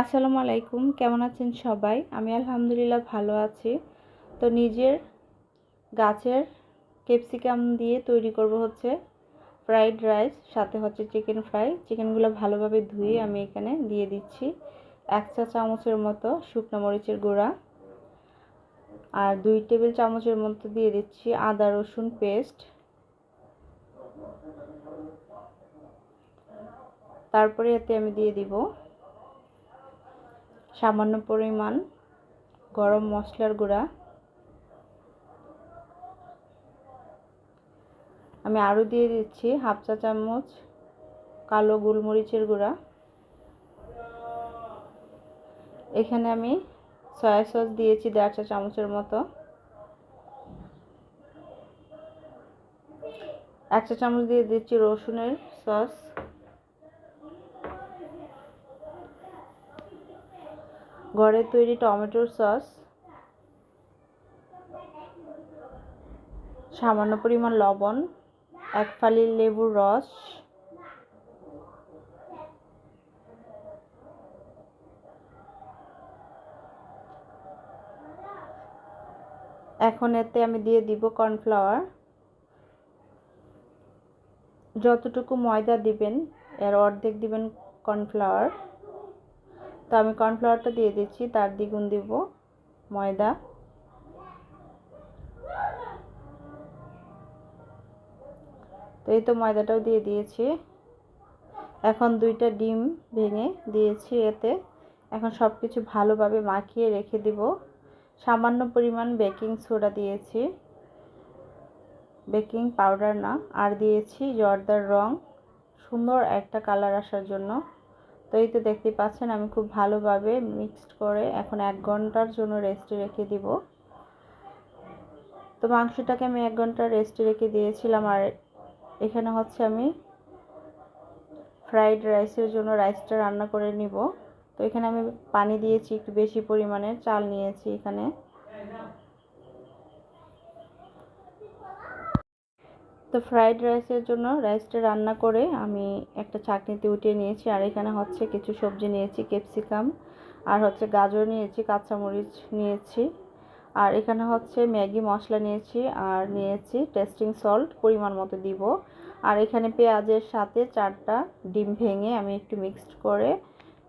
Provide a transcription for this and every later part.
আসসালামু আলাইকুম, কেমন আছেন সবাই? আমি আলহামদুলিল্লাহ ভালো আছি। তো নিজের গাছের ক্যাপসিকাম দিয়ে তৈরি করব হচ্ছে ফ্রাইড রাইস, সাথে হচ্ছে চিকেন ফ্রাই। চিকেনগুলো ভালোভাবে ধুয়ে আমি এখানে দিয়ে দিচ্ছি। এক চা চামচের মতো শুকনো মরিচের গুঁড়া। আর দুই টেবিল চামচের মতো দিয়ে দিচ্ছি আদা রসুন পেস্ট। তারপরে এতে আমি দিয়ে দিব সামান্য পরিমাণ গরম মশলার গুঁড়া। আমি আরও দিয়ে দিচ্ছি হাফ চা চামচ কালো গোলমরিচের গুঁড়া। এখানে আমি সয়া সস দিয়েছি দেড় চা চামচের মতো। এক চা চামচ দিয়ে দিচ্ছি রসুনের সস। ঘরের তৈরি টমেটোর সস, সামান্য পরিমাণ লবণ, এক ফালি লেবুর রস, এখন এতে আমি দিয়ে দিব কর্নফ্লাওয়ার। যতটুকু ময়দা দিবেন, এর অর্ধেক দিবেন কর্নফ্লাওয়ার। তো আমি কর্নফ্লাওয়ারটা দিয়ে দিচ্ছি, তার দ্বিগুণ দিব ময়দা। তো এই তো ময়দাটাও দিয়ে দিয়েছি। এখন দুইটা ডিম ভেঙে দিয়েছি এতে। এখন সব কিছু ভালোভাবে মাখিয়ে রেখে দিব। সামান্য পরিমাণ বেকিং সোডা দিয়েছি। বেকিং পাউডার না, আর দিয়েছি জর্দার রং। সুন্দর একটা কালার আসার জন্য। তো এই তো দেখতে পাচ্ছেন, আমি খুব ভালোভাবে মিক্সড করে এখন এক ঘণ্টার জন্য রেস্টে রেখে দিব। তো মাংসটাকে আমি এক ঘণ্টা রেস্টে রেখে দিয়েছিলাম আর এখানে হচ্ছে আমি ফ্রাইড রাইসের জন্য রাইসটা রান্না করে নিব। তো এখানে আমি পানি দিয়েছি, একটু বেশি পরিমাণে, চাল নিয়েছি এখানে। তো ফ্রাইড রাইসের জন্য রাইসটা রান্না করে আমি একটা চাটনিতে উঠিয়ে নিয়েছি। আর এখানে হচ্ছে কিছু সবজি নিয়েছি ক্যাপসিকাম আর হচ্ছে গাজর নিয়েছি, কাঁচামরিচ নিয়েছি। আর এখানে হচ্ছে ম্যাগি মশলা নিয়েছি, আর নিয়েছি টেস্টিং সল্ট পরিমাণ মতো দিব। আর এখানে পেঁয়াজের সাথে চারটা ডিম ভেঙে আমি একটু মিক্সড করে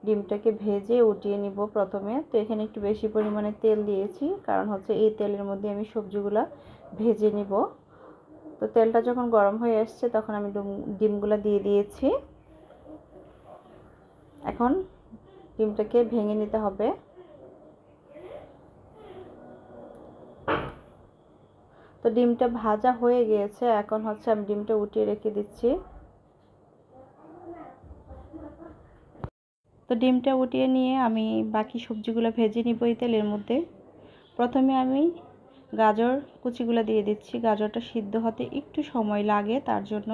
ডিমটাকে ভেজে উঠিয়ে নিব প্রথমে। তো এখানে একটু বেশি পরিমাণে তেল দিয়েছি, কারণ হচ্ছে এই তেলের মধ্যে আমি সবজিগুলো ভেজে নিব। তো তেলটা যখন গরম হয়ে এসছে, তখন আমি ডিমগুলো দিয়ে দিয়েছি। এখন ডিমটাকে ভেঙে নিতে হবে। তো ডিমটা ভাজা হয়ে গিয়েছে, এখন হচ্ছে আমি ডিমটা উঠিয়ে রেখে দিচ্ছি। তো ডিমটা উঠিয়ে নিয়ে আমি বাকি সবজিগুলো ভেজে নিব এই তেলের মধ্যে। প্রথমে আমি গাজর কুচিগুলো দিয়ে দিচ্ছি। গাজরটা সিদ্ধ হতে একটু সময় লাগে তার জন্য।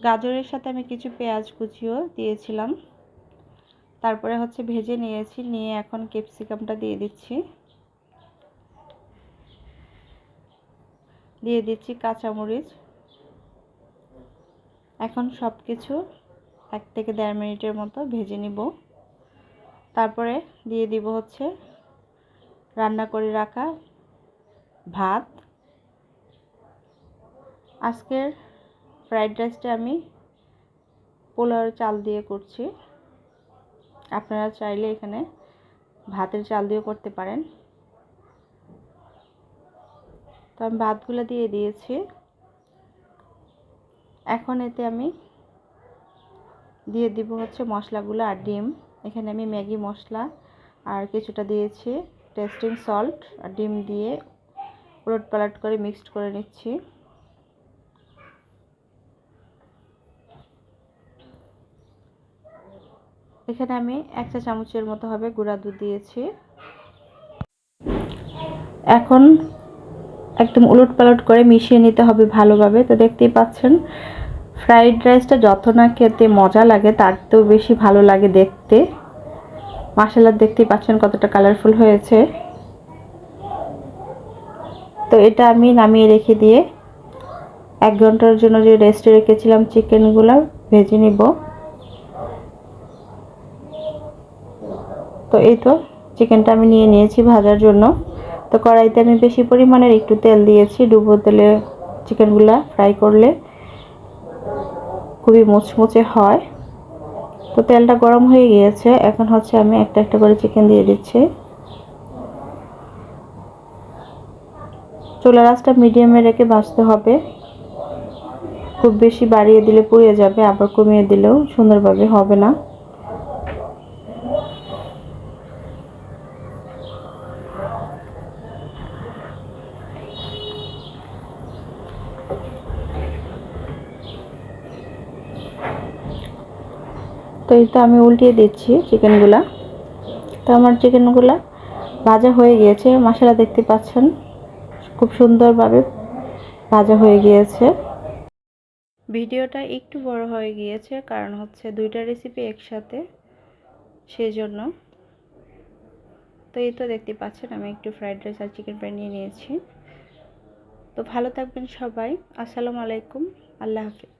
গাজরের সাথে আমি কিছু পেঁয়াজ কুচিও দিয়েছিলাম। তারপরে হচ্ছে ভেজে নিয়েছি, নিয়ে এখন ক্যাপসিকামটা দিয়ে দিচ্ছি। দিয়ে দিচ্ছি কাঁচামরিচ। এখন সব কিছু এক থেকে দেড় মিনিটের মতো ভেজে নিব। তারপরে দিয়ে দিব হচ্ছে রান্না করে রাখা ভাত। আজকের ফ্রাইড রাইসটা আমি পোলাওর চাল দিয়ে করছি। আপনারা চাইলে এখানে ভাতের চাল দিয়েও করতে পারেন। তো আমি ভাতগুলো দিয়ে দিয়েছি। এখন এতে আমি দিয়ে দিব হচ্ছে মশলাগুলো আর ডিম। এখানে আমি ম্যাগি মশলা আর কিছুটা দিয়েছি, টেস্টিং সল্ট আর ডিম দিয়ে উলট পালট করে মিক্সড করে নিচ্ছি। এখানে আমি এক চা চামচের মতো হবে গুঁড়া দুধ দিয়েছি। এখন একদম উলট পালট করে মিশিয়ে নিতে হবে ভালোভাবে, তো দেখতেই পাচ্ছেন ফ্রাইড রাইসটা যত না খেতে মজা লাগে, তার তো বেশি ভালো লাগে দেখতে। মাসালা দেখতেই পাচ্ছেন কতটা কালারফুল হয়েছে। তো এটা আমি নামিয়ে রেখে দিয়ে এক ঘণ্টার জন্য যে রেস্টে রেখেছিলাম চিকেনগুলো ভেজে নিব। তো এই তো চিকেনটা আমি নিয়ে নিয়েছি ভাজার জন্য। তো কড়াইতে আমি বেশি পরিমাণের একটু তেল দিয়েছি, ডুবো তেলে চিকেনগুলো ফ্রাই করলে। খুবই মুচমুচে হয়। তো তেলটা গরম হয়ে গিয়েছে। এখন হচ্ছে আমি একটা একটা করে চিকেন দিয়ে দিচ্ছি। চোলা রাসটা মিডিয়ামে রেখে ভাজতে হবে। খুব বেশি বাড়িয়ে দিলে পুড়ে যাবে, আবার কমিয়ে দিলেও সুন্দরভাবে হবে না। তো এই তো আমি উল্টিয়ে দিচ্ছি চিকেনগুলা তো আমার চিকেনগুলা ভাজা হয়ে গিয়েছে। মশলা দেখতে পাচ্ছেন, খুব সুন্দরভাবে ভাজা হয়ে গিয়েছে। ভিডিওটা একটু বড় হয়ে গিয়েছে, কারণ হচ্ছে দুইটা রেসিপি একসাথে সেই জন্য তো এই তো দেখতে পাচ্ছেন, আমি একটু ফ্রাইড রাইস আর চিকেন ফ্রাই নিয়ে নিয়েছি। তো ভালো থাকবেন সবাই। আসসালামু আলাইকুম। আল্লাহ হাফিজ।